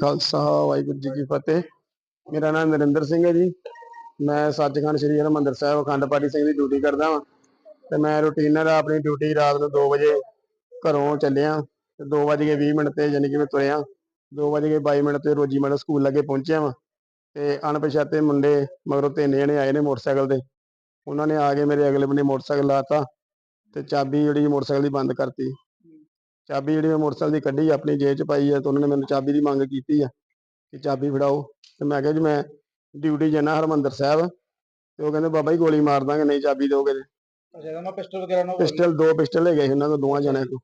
ਖਾਲਸਾ ਵਾਹਿਗੁਰੂ ਜੀ ਕੀ ਫਤਿਹ। ਮੇਰਾ ਨਾਮ ਨਰਿੰਦਰ ਸਿੰਘ ਹੈ ਜੀ। ਮੈਂ ਸੱਚਖੰਡ ਸ੍ਰੀ ਹਰਿਮੰਦਰ ਸਾਹਿਬ, ਅਖੰਡ ਪਾਠੀ ਸਿੰਘ ਦੀ ਡਿਊਟੀ ਕਰਦਾ ਹਾਂ ਤੇ ਮੈਂ ਰੂਟੀਨ ਨਾਲ ਆਪਣੀ ਡਿਊਟੀ ਰਾਤ ਨੂੰ 2 ਵਜੇ ਘਰੋਂ ਚੱਲਿਆ। ਤੇ 2 ਵਜੇ 20 ਮਿੰਟ ਤੇ ਯਾਨੀ ਕਿ ਮੈਂ ਤੁਰਿਆ। 2 ਵਜੇ 22 ਮਿੰਟ ਤੇ ਰੋਜੀ ਮਿਡਲ ਸਕੂਲ ਲੱਗੇ ਪਹੁੰਚਿਆ ਵਾਂ। ਤੇ ਅਣਪਛਾਤੇ ਮੁੰਡੇ ਮਗਰੋਂ ਤਿੰਨ ਜਣੇ ਆਏ ਨੇ ਮੋਟਰਸਾਈਕਲ ਤੇ। ਉਹਨਾਂ ਨੇ ਆ ਕੇ ਮੇਰੇ ਅਗਲੇ ਬੰਨੇ ਮੋਟਰਸਾਈਕਲ ਲਾਤਾ ਤੇ ਚਾਬੀ ਜਿਹੜੀ ਮੋਟਰਸਾਈਕਲ ਦੀ ਬੰਦ ਕਰਤੀ। ਚਾਬੀ ਜਿਹੜੀ ਮੈਂ ਮੋਟਰਸਾਈਕਲ ਦੀ ਕੱਢੀ ਆਪਣੀ ਜੇਬ 'ਚ ਪਾਈ ਆ ਤੇ ਉਹਨਾਂ ਨੇ ਮੈਨੂੰ ਚਾਬੀ ਦੀ ਮੰਗ ਕੀਤੀ ਆ ਕਿ ਚਾਬੀ ਫੜਾਓ। ਤੇ ਮੈਂ ਕਿਹਾ ਜੀ ਮੈਂ ਡਿਊਟੀ ਜਾਣਾ ਹਰਮੰਦਰ ਸਾਹਿਬ ਤੇ ਉਹ ਕਹਿੰਦੇ ਬਾਬਾ ਜੀ ਗੋਲੀ ਮਾਰ ਦਾਂਗੇ ਨਹੀਂ ਚਾਬੀ ਦਿਓਗੇ ਤੇ। ਅੱਛਾ ਉਹਨਾਂ ਪਿਸਟਲ ਵਗੈਰਾ ਨਾਲ ਪਿਸਟਲ ਦੋ ਪਿਸਟਲ ਹੈਗੇ ਸੀ ਉਹਨਾਂ ਕੋਲ ਦੋਵਾਂ ਜਣਿਆਂ ਕੋਲ।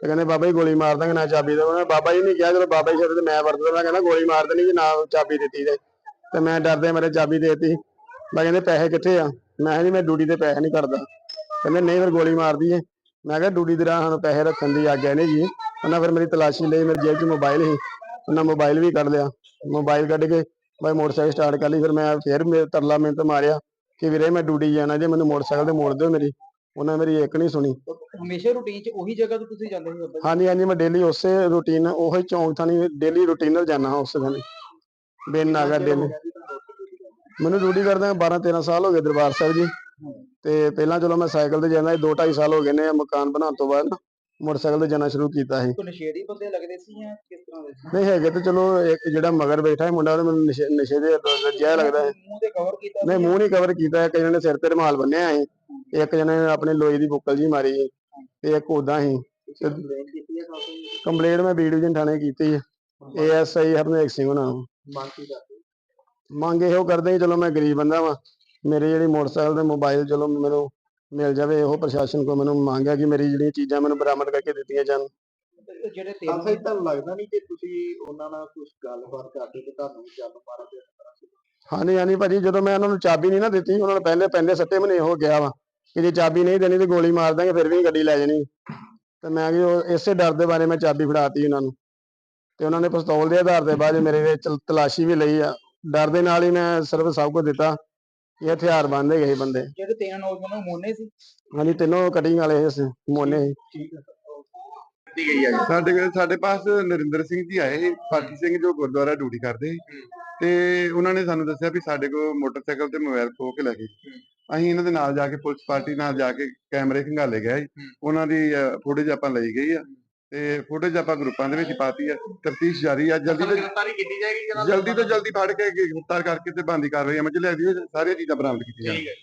ਤੇ ਕਹਿੰਦੇ ਬਾਬਾ ਜੀ ਗੋਲੀ ਮਾਰ ਦਾਂਗੇ ਨਾ ਚਾਬੀ ਉਹਨਾਂ ਨੇ ਬਾਬਾ ਜੀ ਨੇ ਕਿਹਾ ਜਦੋਂ ਬਾਬਾ ਜੀ ਸਿਰ ਤੇ ਮੈਂ ਵਰਤਦਾ ਮੈਂ ਕਹਿੰਦਾ ਗੋਲੀ ਮਾਰ ਦੇਣੀ ਜੀ ਨਾ ਚਾਬੀ ਦਿੱਤੀ ਤੇ। ਤੇ ਮੈਂ ਡਰਦੇ ਮੇਰੇ ਚਾਬੀ ਦੇਤੀ। ਮੈਂ ਕਹਿੰਦੇ ਪੈਸੇ ਕਿੱਥੇ ਆ? ਮੈਂ ਕਿਹਾ ਜੀ ਮੈਂ ਡਿਊਟੀ ਤੇ ਪੈਸੇ ਨਹੀਂ ਕਰਦਾ ਕਹਿੰਦੇ ਨਹੀਂ ਫਿਰ ਗੋਲੀ ਮਾਰ ਦਈਏ। ਮੈਂ ਕਿਹਾ ਡਿਊਟੀ ਦੇ ਰਾਹ ਸਾਨੂੰ ਪੈਸੇ ਰੱਖਣ ਦੀ ਆਗਿਆ ਨਹੀਂ ਜੀ। ਉਹਨਾਂ ਫਿਰ ਮੇਰੀ ਤਲਾਸ਼ੀ ਲਈ ਮੇਰੀ ਜੇਬ 'ਚ ਮੋਬਾਈਲ ਸੀ। ਉਹਨਾਂ ਮੋਬਾਈਲ ਵੀ ਕੱਢ ਲਿਆ। ਮੋਬਾਈਲ ਕੱਢ ਕੇ ਮੈਂ ਮੋਟਰਸਾਈਕਲ ਸਟਾਰਟ ਕਰ ਲਈ। ਫਿਰ ਮੈਂ ਫਿਰ ਮੇਰੇ ਤਰਲਾ ਮਿੰਟ ਮਾਰਿਆ ਕਿ ਵੀਰੇ ਮੈਂ ਡਿਊਟੀ ਜਾਣਾ ਜੇ ਮੈਨੂੰ ਮੋਟਰਸਾਈਕਲ ਤੇ ਮੋੜ ਦਿਓ ਮੇਰੀ। ਉਹਨਾਂ ਮੇਰੀ ਇੱਕ ਨਹੀਂ ਸੁਣੀ। ਹਮੇਸ਼ਾ ਰੂਟੀਨ 'ਚ ਉਹੀ ਜਗ੍ਹਾ ਤੋਂ ਤੁਸੀਂ ਜਾਂਦੇ ਜੀ? ਹਾਂਜੀ ਹਾਂਜੀ ਮੈਂ ਡੇਲੀ ਉਸੇ ਰੂਟੀਨ ਉਹੀ ਚੌਂਕ ਥਾਣੀ ਡੇਲੀ ਰੂਟੀਨ ਨਾਲ ਜਾਣਾ ਉਸ ਦਿਨ ਬਿਨ ਗਿਆ ਡੇਲੀ ਮੈਨੂੰ ਡਿਊਟੀ ਕਰਦਾ 12 13 ਸਾਲ ਹੋ ਗਏ ਦਰਬਾਰ ਸਾਹਿਬ ਜੀ। ਤੇ ਪਹਿਲਾਂ ਚਲੋ ਮੈਂ ਸਾਈਕਲ ਤੇ ਜਾਂਦਾ ਸੀ 2 2.5 ਸਾਲ ਹੋ ਗਏ ਨੇ ਮਕਾਨ ਬਣਾਉਣ ਤੋਂ ਬਾਅਦ ਨਾ ਮੋਟਰਸਾਈਕਲ ਤੇ ਜਾਣਾ ਸ਼ੁਰੂ ਕੀਤਾ ਸੀ। ਕੋਈ ਨਸ਼ੇੜੀ ਬੰਦੇ ਲੱਗਦੇ ਸੀ ਜਾਂ ਕਿਸ ਤਰ੍ਹਾਂ ਦੇ ਸੀ? ਨਹੀਂ ਹੈਗੇ ਤੇ ਚਲੋ ਇੱਕ ਜਿਹੜਾ ਮਗਰ ਬੈਠਾ ਹੈ ਮੁੰਡਾ ਉਹ ਮੈਨੂੰ ਨਸ਼ੇ ਨਸ਼ੇ ਦੇ ਜਿਹਾ ਲੱਗਦਾ ਹੈ ਮੂੰਹ ਤੇ ਕਵਰ ਕੀਤਾ ਨਹੀਂ ਸੀ? ਮੂੰਹ ਨਹੀਂ ਕਵਰ ਕੀਤਾ ਇੱਕ ਜਣੇ ਨੇ ਸਿਰ ਤੇ ਰੁਮਾਲ ਬੰਨਿਆ ਸੀ ਇੱਕ ਜਣੇ ਨੇ ਆਪਣੇ ਲੋਹੇ ਦੀ ਬੁੱਕਲ ਜੀ ਮਾਰੀ ਸੀ ਤੇ ਇੱਕ ਉਦਾਂ ਹੀ ਕੀਤੀ ਹੈ ਕਾਫੀ ਕੰਪਲੇਂਟ ਮੈਂ ਬੀ ਡਿਵੀਜ਼ਨ ਥਾਣੇ ਕੀਤੀ ਹੈ ਏਐਸਆਈ ਹਰਨੇਕ ਸਿੰਘ ਉਹਨਾਂ ਨੂੰ ਮੰਗ ਕੀ ਕਰਦੇ? ਮੰਗ ਇਹੋ ਕਰਦੇ ਕਿ ਚਲੋ ਮੈਂ ਗਰੀਬ ਬੰਦਾ ਵਾਂ। ਮੇਰੇ ਜਿਹੜੀ ਮੋਟਰਸਾਈਕਲ ਤੇ ਮੋਬਾਈਲ ਚਲੋ ਮੈਨੂੰ ਮਿਲ ਜਾਵੇ ਇਹੋ ਪ੍ਰਸ਼ਾਸਨ ਕੋ ਮੈਨੂੰ ਮੰਗ ਹੈ ਕਿ ਮੇਰੀ ਜਿਹੜੀਆਂ ਚੀਜ਼ਾਂ ਮੈਨੂੰ ਬਰਾਮਦ ਕਰਕੇ ਦਿੱਤੀਆਂ ਜਾਣ। ਜਿਹੜੇ ਤਿੰਨ ਖਾਲਸਾ ਜੀ ਤੁਹਾਨੂੰ ਲੱਗਦਾ ਨਹੀਂ ਕਿ ਤੁਸੀਂ ਉਹਨਾਂ ਨਾਲ ਕੁਝ ਗੱਲਬਾਤ ਕਰਦੇ ਤੇ ਤੁਹਾਨੂੰ ਵੀ ਜਾਨ ਮਾਰਨ ਦੇ ਹਾਂਜੀ ਹਾਂਜੀ ਭਾਜੀ ਜਦੋਂ ਮੈਂ ਉਹਨਾਂ ਨੂੰ ਚਾਬੀ ਨਹੀਂ ਨਾ ਦਿੱਤੀ ਉਹਨਾਂ ਨੇ ਪਹਿਲੇ ਪਹਿਲੇ ਸੱਟੇ ਮਹੀਨੇ ਇਹੋ ਕਿਹਾ ਵਾ ਕਿ ਜੇ ਚਾਬੀ ਨਹੀਂ ਦੇਣੀ ਤੇ ਗੋਲੀ ਮਾਰ ਦਾਂਗੇ ਫਿਰ ਵੀ ਗੱਡੀ ਲੈ ਜਾਣੀ। ਤੇ ਮੈਂ ਕਿ ਉਹ ਇਸੇ ਡਰ ਦੇ ਬਾਰੇ ਮੈਂ ਚਾਬੀ ਫੜਾਤੀ ਉਹਨਾਂ ਨੂੰ। ਤੇ ਉਹਨਾਂ ਨੇ ਪਿਸਤੌਲ ਦੇ ਆਧਾਰ ਤੇ ਬਾਅਦ ਮੇਰੇ ਵਿੱਚ ਤਲਾਸ਼ੀ ਵੀ ਲਈ ਆ। ਡਰ ਦੇ ਨਾਲ ਹੀ ਮੈਂ ਸਿਰਫ ਸਭ ਕੁਝ ਦਿੱਤਾ। ਇਹ ਹਥਿਆਰ ਬੰਦੇ ਗਏ ਬੰਦੇ। ਜਿਹੜੇ ਤਿੰਨ ਨੌਜਵਾਨ ਉਹ ਮੋਨੇ ਸੀ? ਹਾਂਜੀ ਤਿੰਨੋਂ ਕਟਿੰਗ ਵਾਲੇ ਸੀ ਮੋਨੇ ਸੀ। ਦਿੱਤੀ ਗਈ ਹੈ ਸਾਡੇ ਕੋਲ- ਸਾਡੇ ਪਾਸ ਨਰਿੰਦਰ ਸਿੰਘ ਜੀ ਆਏ ਸੀ ਪਾਠੀ ਸਿੰਘ ਜੋ ਗੁਰਦੁਆਰਾ ਡਿਊਟੀ ਕਰਦੇ ਸੀ। ਤੇ ਉਹਨਾਂ ਨੇ ਸਾਨੂੰ ਦੱਸਿਆ ਵੀ ਸਾਡੇ ਕੋਲ ਮੋਟਰਸਾਈਕਲ ਤੇ ਮੋਬਾਈਲ ਖੋ ਕੇ ਲੈ ਗਏ। ਅਸੀਂ ਇਹਨਾਂ ਦੇ ਨਾਲ ਜਾ ਕੇ ਪੁਲਿਸ ਪਾਰਟੀ ਨਾਲ ਜਾ ਕੇ ਕੈਮਰੇ ਖੰਗਾਲੇ ਗਏ ਉਹਨਾਂ ਦੀ ਫੁਟੇਜ ਆਪਾਂ ਲਈ ਗਈ ਆ। ਤੇ ਫੁਟੇਜ ਆਪਾਂ ਗਰੁੱਪਾਂ ਦੇ ਵਿੱਚ ਪਾਤੀ ਆ। ਤਫਤੀਸ਼ ਜਾਰੀ ਆ। ਜਲਦੀ ਤੋਂ ਗ੍ਰਿਫਤਾਰੀ ਕੀਤੀ ਜਾਏਗੀ ਜਲਦੀ ਤੋਂ ਜਲਦੀ ਫੜ ਕੇ ਗ੍ਰਿਫਤਾਰ ਕਰਕੇ ਤੇ ਬੰਦੀ ਕਾਰਵਾਈ ਅਮਲ ਚ ਸਾਰੀਆਂ ਚੀਜ਼ਾਂ ਬਰਾਮਦ ਕੀਤੀਆਂ ਹੈ।